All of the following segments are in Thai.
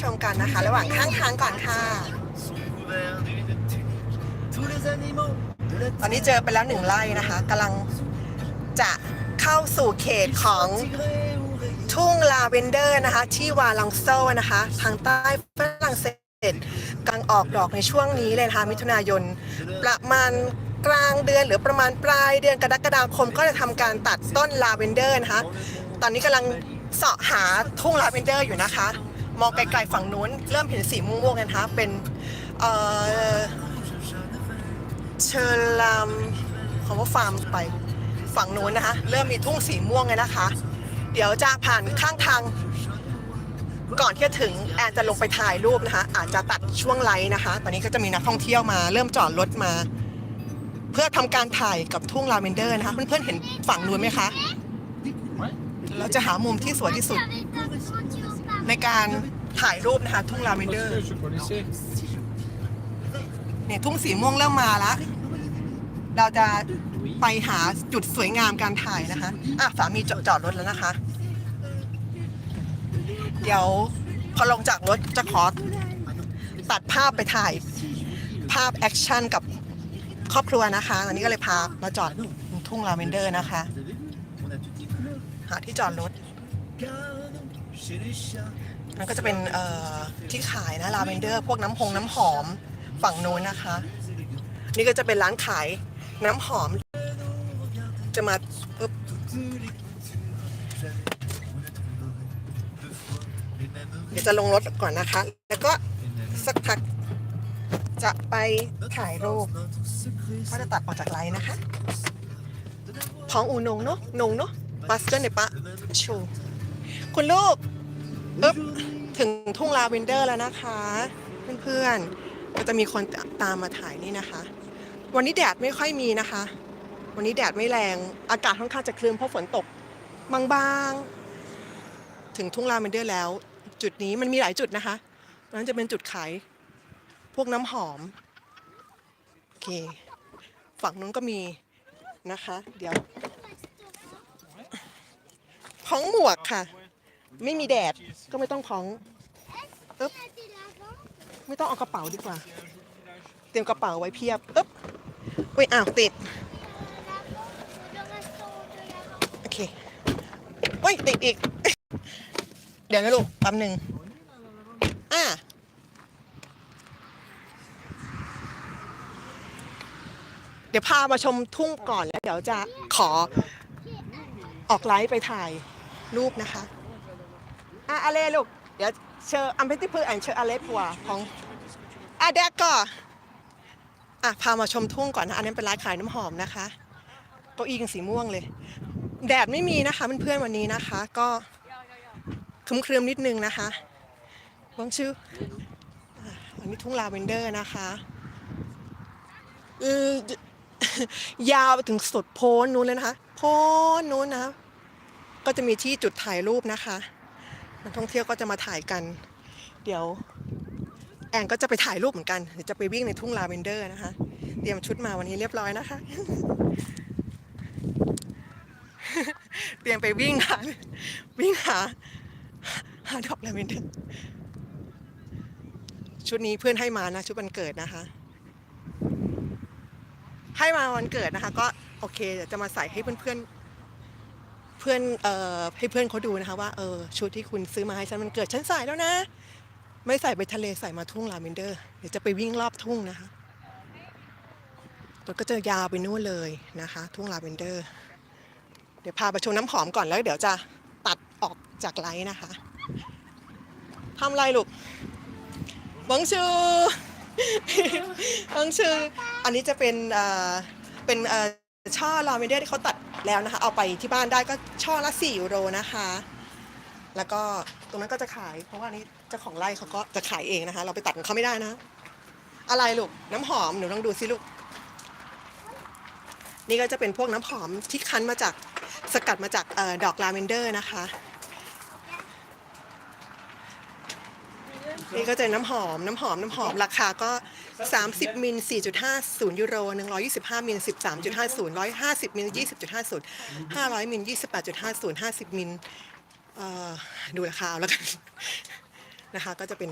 ชมกันนะคะ ระหว่างข้างทางก่อนค่ะ ตอนนี้เจอไปแล้วหนึ่งไร่นะคะกำลังจะเข้าสู่เขตของทุ่งลาเวนเดอร์นะคะ ที่วาลังโซนะคะ ทางใต้ฝรั่งเศสกำลังออกดอกในช่วงนี้เลยนะคะมิถุนายน ประมาณกลางเดือนหรือประมาณปลายเดือนกรกฎาคมก็จะทำการตัดต้นลาเวนเดอร์นะคะ ตอนนี้กำลังเสาะหาทุ่งลาเวนเดอร์อยู่นะคะ มองไกลๆฝั่งนู้น เริ่มเห็นสีม่วงๆกันะคะ เป็นเอ่อเชิญลามคำว่าฟาร์มไปฝั่งนู้นนะคะ เริ่มมีทุ่งสีม่วงเลยนะคะ เดี๋ยวจะผ่านข้างทาง ก่อนที่จะถึงแอนจะลงไปถ่ายรูปนะคะ อาจจะตัดช่วงไลท์นะคะ ตอนนี้ก็จะมีนักท่องเที่ยวมา เริ่มจอดรถมา เพื่อทำการถ่ายกับทุ่งลาเวนเดอร์นะคะเพื่อนๆเห็นฝั่งนู้นไหมคะเราจะหามุมที่สวยที่สุด ในการถ่ายรูปนะคะ ทุ่งลาเวนเดอร์ เนี่ยทุ่งสีม่วงเริ่มมาแล้วเราจะไปหาจุดสวยงามการถ่ายนะคะ อะสามีจอดรถแล้วนะคะ เดี๋ยวพอลงจากรถจะขอตัดภาพไปถ่ายภาพแอคชั่นกับครอบครัวนะคะอันนี้ก็เลยพามาจอดทุ่งลาเวนเดอร์นะคะ หาที่จอดรถ นั่นก็จะเป็นที่ขายนะลาเวนเดอร์พวกน้ำพงน้ำหอมฝั่งโน้นนะคะ นี่ก็จะเป็นร้านขายน้ำหอม จะมาปึ๊บเดี๋ยวจะลงรถก่อนนะคะ แล้วก็สักพักจะไปถ่ายรูปก็จะตัดออกจากไลน์นะคะพองอูนงเนาะนงเนาะปัสเตอร์เนปะชูคุณลูก ปึ๊บถึงทุ่งลาเวนเดอร์แล้วนะคะ เพื่อนๆก็จะมีคนตามมาถ่ายนี่นะคะ วันนี้แดดไม่ค่อยมีนะคะ วันนี้แดดไม่แรงอากาศค่อนข้างจะครึ้มเพราะฝนตกบางๆ ถึงทุ่งลาเวนเดอร์แล้ว จุดนี้มันมีหลายจุดนะคะนั้นจะเป็นจุดขายพวกน้ำหอมโอเค ฝั่งนู้นก็มีนะคะ เดี๋ยวของหมวกค่ะ ไม่มีแดด ก็ไม่ต้องพ้องอึ๊บไม่ต้องเอากระเป๋าดีกว่า เตรียมกระเป๋าไว้เพียบอึ๊บอุ้ยอ้าวติด โอเคอุ้ยติดอีก เดี๋ยวนะลูกแป๊บหนึ่งอะเดี๋ยวพามาชมทุ่งก่อนแล้วเดี๋ยวจะขอออกไลฟ์ไปถ่ายรูปนะคะ อะอะไรลูก เดี๋ยวเชออัมเพติพืออันเชออะไรปัวของอะแดกก็อะพามาชมทุ่งก่อนนะอันนี้เป็นร้านขายน้ำหอมนะคะเก้าอี้ยังสีม่วงเลย แดดไม่มีนะคะเพื่อนๆวันนี้นะคะ ก็ครึมๆนิดนึงนะคะวังชื่ออันนี้ทุ่งลาเวนเดอร์นะคะยาวไปถึงสุดโพ้นนู้นเลยนะคะ โพ้นนู้นนะ ก็จะมีที่จุดถ่ายรูปนะคะ นักท่องเที่ยวก็จะมาถ่ายกัน เดี๋ยวแอนก็จะไปถ่ายรูปเหมือนกันเดี๋ยวจะไปวิ่งในทุ่งลาเวนเดอร์นะคะ เตรียมชุดมาวันนี้เรียบร้อยนะคะ เตรียมไปวิ่งหาวิ่งหาหาดอกลาเวนเดอร์ชุดนี้เพื่อนให้มานะชุดวันเกิดนะคะ ให้มาวันเกิดนะคะ ก็โอเคเดี๋ยวจะมาใส่ให้เพื่อนๆ เพื่อนเอ่อให้เพื่อนเขาดูนะคะว่าเออชุดที่คุณซื้อมาให้ฉันมันเกิดฉันใส่แล้วนะ ไม่ใส่ไปทะเลใส่มาทุ่งลาเวนเดอร์เดี๋ยวจะไปวิ่งรอบทุ่งนะคะตัวก็จะยาวไปนู่นเลยนะคะ ทุ่งลาเวนเดอร์ เดี๋ยวพาไปชมน้ำหอมก่อนแล้ว เดี๋ยวจะตัดออกจากไลน์นะคะทำอะไรลูกบังชื่อบังชื่ออันนี้จะเป็นเอ่อเป็นเอ่อ ช่อลาเวนเดอร์ที่เขาตัดแล้วนะคะ เอาไปที่บ้านได้ก็ช่อละ4ยูโรนะคะ แล้วก็ตรงนั้นก็จะขาย เพราะว่านี้เจ้าของไร่เขาก็จะขายเองนะคะ เราไปตัดของเขาไม่ได้นะ อะไรลูกน้ำหอมหนูลองดูสิลูก นี่ก็จะเป็นพวกน้ำหอมที่คั้นมาจากสกัดมาจากออดอกลาเวนเดอร์นะคะ นี่ก็จะน้ำหอมน้ำหอมน้ำหอมราคาก็ 30 มิล 4.50 ยูโร 125 มิล 13.50 150 มิล 20.50 500 มิล 28.50 50 มิลเอ่อดูราคาเอาแล้วกันนะคะก็จะเป็น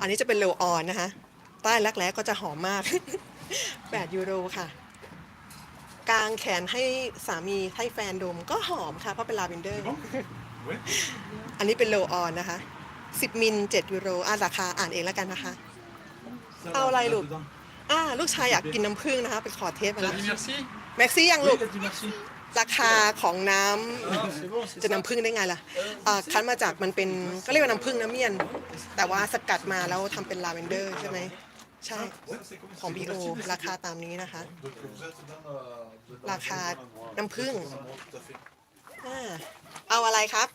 อันนี้จะเป็นโลออนนะคะ ใต้รักแร้ก็จะหอมมาก 8 ยูโรค่ะกางแขนให้สามีให้แฟนดมก็หอมค่ะ เพราะเป็นลาเวนเดอร์ อันนี้เป็นโลออนนะคะ 10 มิล7ยูโรอ่าราคาอ่านเองแล้วกันนะคะ Ça Ah, va, là, là, l'autre. dedans. อ่าลูกชายอยากกินน้ำผึ้งนะคะ ไปขอเทสมา T'as แล้ว dit merci แม็กซี่ยัง Oui, ลูก t'as dit merci. ราคาของน้ำ Ah, c'est bon, c'est จะน้ำผึ้งได้ไงล่ะอ่าคั้นมาจากมันเป็นก็เรียกว่าน้ำผึ้งน้ำเมียน แต่ว่าสกัดมาแล้วทำเป็นลาเวนเดอร์ใช่ไหม ใช่ ของ BO ราคาตามนี้นะคะ Donc vous êtes dans, euh, dans- ราคา dans un endroit- น้ำผึ้ง dans un endroit tout à fait. อ่าเอาอะไรครับ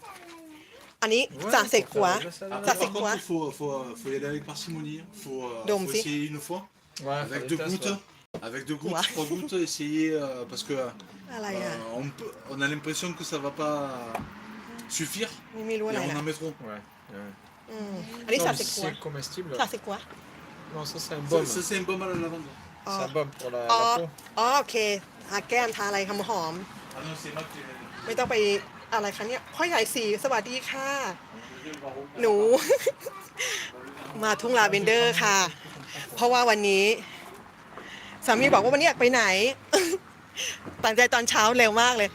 อันนี้ Ouais, จ่าเสกหัว ça fait la salade. จ่า Après, เสก par หัว contre, il faut, faut, faut y aller avec parcimonie. Il faut, euh, Donc, faut si. essayer une fois. Ouais, Avec faut deux des tests, gouttes. ouais. Avec deux gouttes, Ouais. trois gouttes, essayer euh, parce que อะไรอ่ะ euh, on, peut, on a l'impression que ça va pas suffire. นี่ไม่รู้อะไร Et on นะ en met trop. Ouais, ouais. อืมอันนี้ Non, จ่า mais เสกหัว c'est comestible. จ่าเสกหัว Non, ça c'est un Ça, baume. ça, c'est un baume à la lavande. Ah. C'est un baume pour la, อ๋อ la peau. อ๋อโอเคทาแก้มทาอะไรคำหอม Ah non, c'est moi qui ไม่ต้องไปอะไรคะเนี่ยพ่อใหญ่สีสวัสดีค่ะ หนู มาทุ่งลาเวนเดอร์ค่ะ เพราะว่าวันนี้สามีบอกว่าวันนี้อยากไปไหนตัดใจตอนเช้าเร็วมากเลย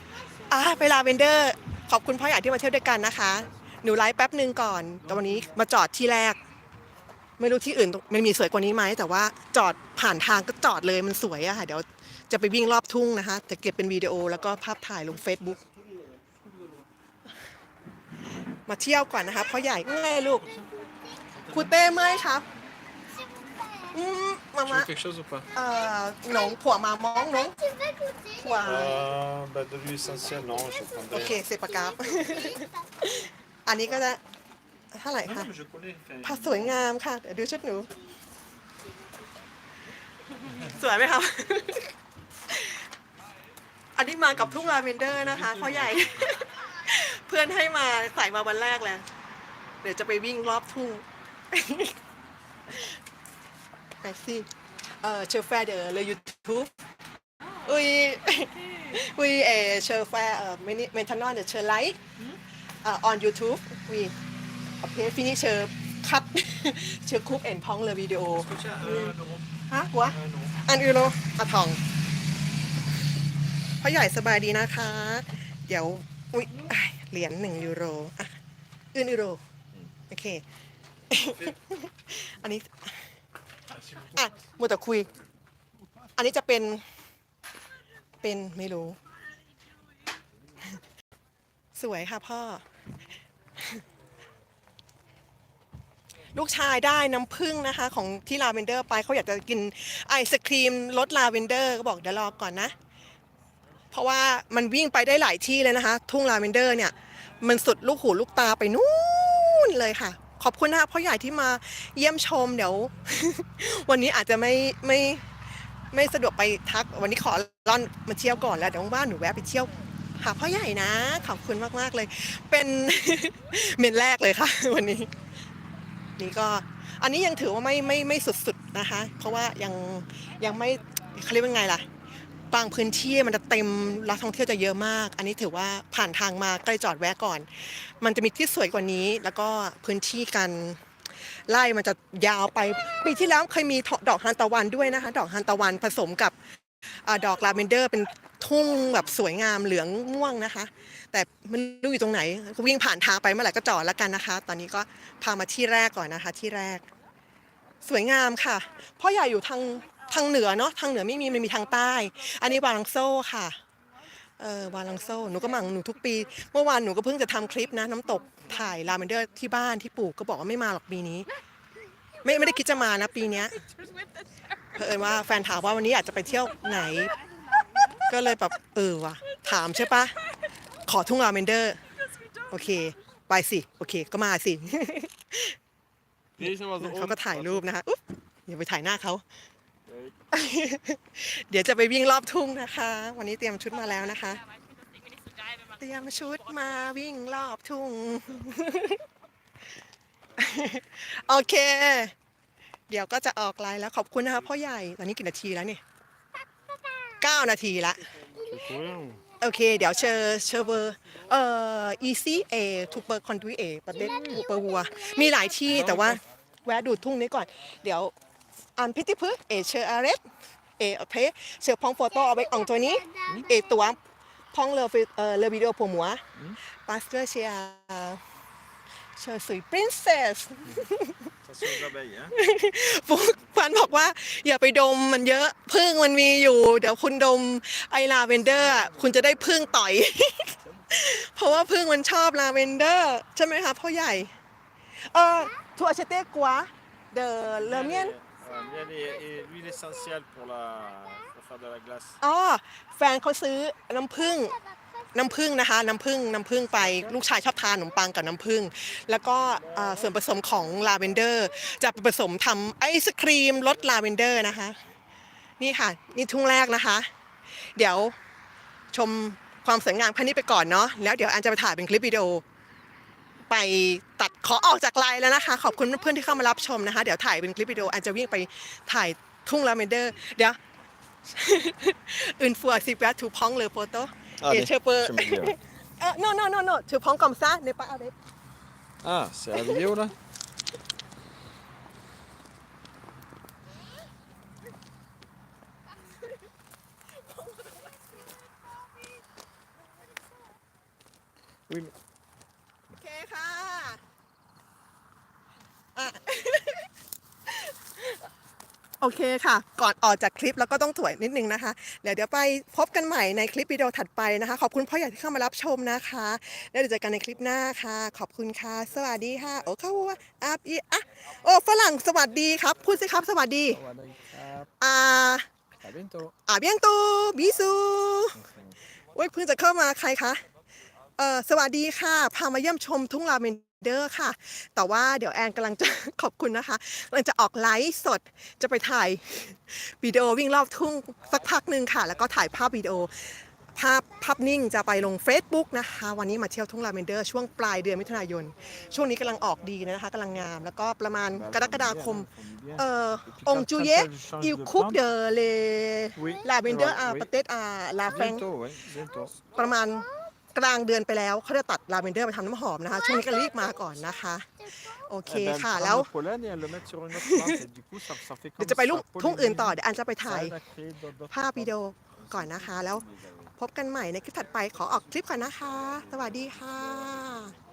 อะไปลาเวนเดอร์ ขอบคุณพ่อใหญ่ที่มาเที่ยวด้วยกันนะคะ หนูไลฟ์แป๊บหนึ่งก่อน แต่วันนี้มาจอดที่แรก ไม่รู้ที่อื่นมันมีสวยกว่านี้ไหมแต่ว่าจอดผ่านทางก็จอดเลยมันสวยอะค่ะ เดี๋ยว จะไปวิ่งรอบทุ่งนะคะ จะเก็บเป็นวิดีโอแล้วก็ภาพถ่ายลง Facebook มาเที่ยวก่อนนะคะพ่อใหญ่เมื่อยลูกครูเต้เมื่อยครับอืมมา Tu มา veux quelque chose ou pas เอ่อหนงผัวมามองหนงผัว euh, bah, De l'huile essentielle, non, je โอเค prendrais. เสปากราฟอันนี้ก็จะเท่าไหร่ Non, คะ non, mais je connais. enfin, ผ้าสวยงามค่ะ เดี๋ยวดูชุดหนู สวยไหมครับ อันนี้มากับทุ่งลาเวนเดอร์นะคะพ่อใหญ่ เพื่อนให้มาใส่มาวันแรกเลยเดี๋ยวจะไปวิ่งรอบทุ่ง Merci. Euh, je fais de le YouTube. Oui, oui, et je fais euh, mani- maintenant de je like euh, on YouTube. Oui. Après, fini, je cut, je coupe et prends le vidéo. est-ce que tu as un euro Hả? Quoi? Un euro. อันยูโรอะทอง พ่อใหญ่สบายดีนะคะ เดี๋ยวอุ๊ยอ้ยเหรียญหนึ่งยูโรอะอื่นยูโรโอเค อันนี้อะมัวแต่คุย อันนี้จะเป็น เป็นไม่รู้ สวยค่ะพ่อ ลูกชายได้น้ำผึ้งนะคะ ของที่ลาเวนเดอร์ไปเขาอยากจะกินไอศครีมรสลาเวนเดอร์ก็บอกเดี๋ยวรอก่อนนะ เพราะว่ามันวิ่งไปได้หลายที่เลยนะคะ ทุ่งลาเวนเดอร์เนี่ย มันสุดลูกหูลูกตาไปนู่นเลยค่ะ ขอบคุณนะคะพ่อใหญ่ที่มาเยี่ยมชมเดี๋ยว วันนี้อาจจะไม่ไม่ไม่สะดวกไปทักวันนี้ขอล่อนมาเที่ยวก่อนแล้วเดี๋ยวว่างๆหนูแวะไปเที่ยวหาพ่อใหญ่นะ ขอบคุณมากๆเลย เป็น เมนแรกเลยค่ะ วันนี้ นี่ก็ อันนี้ยังถือว่าไม่ไม่ไม่สุดๆนะคะ เพราะว่ายังยังไม่เขาเรียกว่าไงล่ะ บางพื้นที่มันจะเต็มนักท่องเที่ยวจะเยอะมาก อันนี้ถือว่าผ่านทางมาใกล้จอดแวะก่อน มันจะมีที่สวยกว่านี้ แล้วก็พื้นที่กันไล่มันจะยาวไปปีที่แล้วเคยมีดอกฮานตะวันด้วยนะคะ ดอกฮานตะวันผสมกับดอกลาเวนเดอร์เป็นทุ่งแบบสวยงามเหลืองม่วงนะคะ แต่ไมันรู้อยู่ตรงไหนวิ่งผ่านทางไปเมื่อไหร่ก็จอดแล้วกันนะคะ ตอนนี้ก็พามาที่แรกก่อนนะคะ ที่แรก สวยงามค่ะพ่อใหญ่อยู่ทาง ทางเหนือเนาะทางเหนือไม่มีมันมีทางใต้ อันนี้วาลังโซ่ค่ะเออวาลังโซ่หนูก็มังหนูทุกปี เมื่อวานหนูก็เพิ่งจะทำคลิปนะ น้ำตกถ่ายลาเวนเดอร์ที่บ้านที่ปลูกก็บอกว่าไม่มาหรอกปีนี้ ไม่ไม่ได้คิดจะมานะปีเนี้ยเผอิญว่าแฟนถามว่าวันนี้อยากจะไปเที่ยวไหน ก็เลยแบบเออว่ะถามใช่ปะขอทุ่งลาเวนเดอร์ โอเค ไปสิ โอเค ก็มาสิ Deze was de เขาก็ oom. ถ่ายรูปนะคะอุ๊บอย่าไปถ่ายหน้าเขา เดี๋ยวจะไปวิ่งรอบทุ่งนะคะ วันนี้เตรียมชุดมาแล้วนะคะ เตรียมชุดมาวิ่งรอบทุ่ง โอเค เดี๋ยวก็จะออกไลน์แล้วขอบคุณนะคะพ่อใหญ่ ตอนนี้กี่นาทีแล้วเนี่ยเก้านาทีละ Tu veux courir ou โอเค เดี๋ยวเชอเชอเบอร์เอ่อ easy a ทูเปอร์คอนทรีเอประเทศทูเปอร์วัว มีหลายที่แต่ว่าแวะดูทุ่งนี้ก่อน เดี๋ยว อันพิติพึเอเชออาร์เรสเอเพเชอพองโฟโต้เอาไว้อองตัวนี้เอตัวพองเลเอ่อเลวิดีโอผมหัวปาสเตอร์เชียเชอร์สุย princess Ça c'est aux abeilles, hein ฟุกฟันบอกว่า อย่าไปดมมันเยอะพึ่งมันมีอยู่ เดี๋ยวคุณดมไอลาเวนเดอร์ คุณจะได้พึ่งต่อย เพราะว่าพึ่งมันชอบลาเวนเดอร์ ใช่ไหมคะพ่อใหญ่ เออทัวเชเต้กัวเดอเลเมียน Euh, miel et, et l'huile essentielle pour, la, pour faire de la glace. อ๋อแฟนเขาซื้อน้ำผึ้งน้ำผึ้งนะคะ น้ำผึ้งน้ำผึ้งไปลูกชายชอบทานขนมปังกับน้ำผึ้งแล้วก็เอ่อส่วนผสมของลาเวนเดอร์ จะไปผสมทำไอศครีมรสลาเวนเดอร์นะคะ นี่ค่ะ นี่ทุ่งแรกนะคะ เดี๋ยวชมความสวยงามแค่นี้ไปก่อนเนาะแล้วเดี๋ยวอันจะไปถ่ายเป็นคลิปวิดีโอ ไปตัดขอออกจากไลน์แล้วนะคะ ขอบคุณเพื่อนๆที่เข้ามารับชมนะคะ เดี๋ยวถ่ายเป็นคลิปวิดีโออันจะวิ่งไปถ่ายทุ่งลาเวนเดอร์ เดี๋ยว une fois si tu tu prends le photo et Allez, je peux je me dirai. Euh, non non non non tu prends comme ça n'est pas avec Ah, c'est la vidéo là โอเคค่ะอะ โอเคค่ะ ก่อนออกจากคลิปแล้วก็ต้องถวยนิดนึงนะคะ เดี๋ยวเดี๋ยวไปพบกันใหม่ในคลิปวิดีโอถัดไปนะคะ ขอบคุณพ่อใหญ่ที่เข้ามารับชมนะคะ แล้วเดี๋ยวเจอกันในคลิปหน้าค่ะ ขอบคุณค่ะ สวัสดีค่ะ โอ้เข้าว่าอาอีอะโอ้ฝรั่งสวัสดีครับ พูดสิครับ สวัสดีอ่า À bientôt อ่าเบียงตูบิซูโอ้ยเพิ่งจะเข้ามาใครคะ เออสวัสดีค่ะ พามาเยี่ยมชมทุ่งลาเวนเดอร์ค่ะ แต่ว่าเดี๋ยวแอนกำลังจะขอบคุณนะคะกำลังจะออกไลฟ์สดจะไปถ่ายวิดีโอวิ่งรอบทุ่งสักพักหนึ่งค่ะ แล้วก็ถ่ายภาพวิดีโอภาพภาพนิ่งจะไปลง Facebook นะคะ วันนี้มาเที่ยวทุ่งลาเวนเดอร์ช่วงปลายเดือนมิถุนายน ช่วงนี้กำลังออกดีนะคะกำลังงาม แล้วก็ประมาณกรกฎาคมเอ่อองค์จูเยะอิวคุกเดอเล Oui. ลาเวนเดอร์อา Oui. ประเทศอาลาแฟง Bientôt, oui, bientôt. ประมาณ กลางเดือนไปแล้วเขาจะตัดลาเวนเดอร์ไปทำน้ำหอมนะคะ ช่วงนี้ก็รีบมาก่อนนะคะ โอเค Eh ben, elle ค่ะ prend แล้ว le pollen et elle le met sur une autre plante et du coup ça, ça fait เดี๋ยว comme จะไปลุ ça ทุ่งอื่นต่อ polliniser. เดี๋ยวอันจะไปถ่าย Ça aide à créer d'autres- d'autres ภาพวิดีโอก่อนนะคะ แล้วพบกันใหม่ในคลิปถัดไปขอออกคลิปก่อนนะคะ สวัสดีค่ะ